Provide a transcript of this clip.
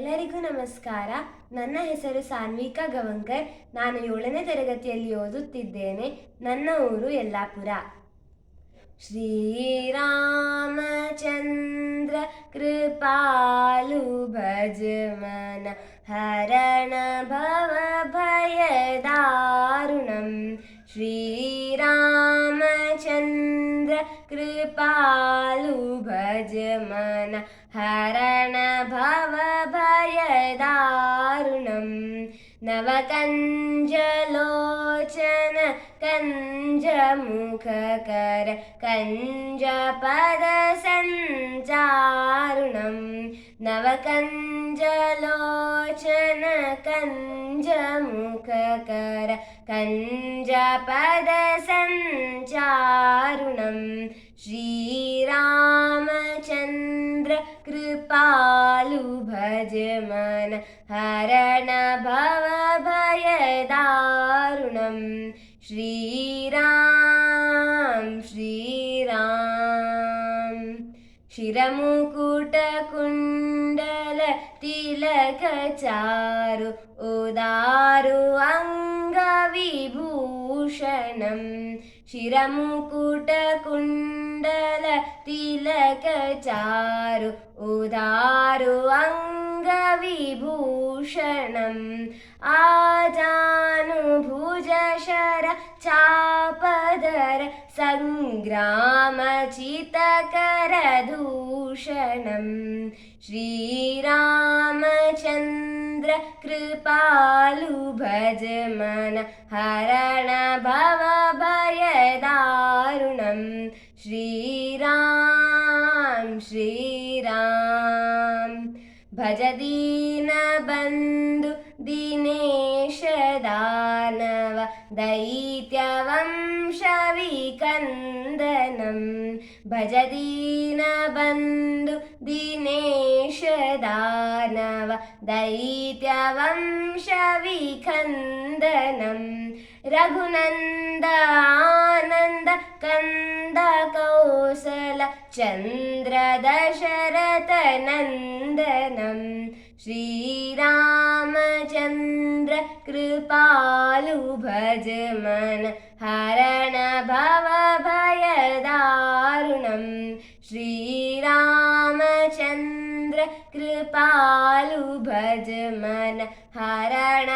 ಎಲ್ಲರಿಗೂ ನಮಸ್ಕಾರ. ನನ್ನ ಹೆಸರು ಸಾನ್ವಿಕಾ ಗವಂಕರ್. ನಾನು ಏಳನೇ ತರಗತಿಯಲ್ಲಿ ಓದುತ್ತಿದ್ದೇನೆ. ನನ್ನ ಊರು ಯಲ್ಲಾಪುರ. ಶ್ರೀರಾಮಚಂದ್ರ ಕೃಪಾಲು ಭಜಮನ ಹರಣ ಭವ ಭಯದಾರುಣಂ. ಶ್ರೀರಾಮಚಂದ್ರ ಕೃಪಾಲು യജമാന ഹരണ ഭവഭയദാരുണം നവകഞ്ചലോചന കഞ്ചമുഖകര കഞ്ചപദ സഞ്ചാരുണം നവകഞ്ചലോചന കഞ്ചമുഖകര കഞ്ചപദ സഞ്ചാരുണം ശ്രീരാം कृपालु भजमन हरण भव भयदारुणं। श्रीराम श्रीराम। शिरमुकुटकुण्डल तिलकचारु उदारु अङ्गविभूषणं। शिरमुकुटकुण्डल तिलकचारु उदारु अङ्गविभूषणम्। आजानुभुजशर चापदर सङ्ग्रामचितकरदूषणं श्रीरामचन्द्र कृपालु भजमन हरण भव भयदारुणं श्रीराम श्रीराम भज दीनबन्धु दिनेश दानव दैत्यवंशविकन्दनं भज दीनबन्धु दिनेश दानव दैत्यवंशविकन्दनं रघुनन्द आनन्द कन्द कौसल चन्द्र दशरथनन्दनं श्रीरामचन्द्र कृपालु भजमन हरण कृपालु भज मन हरण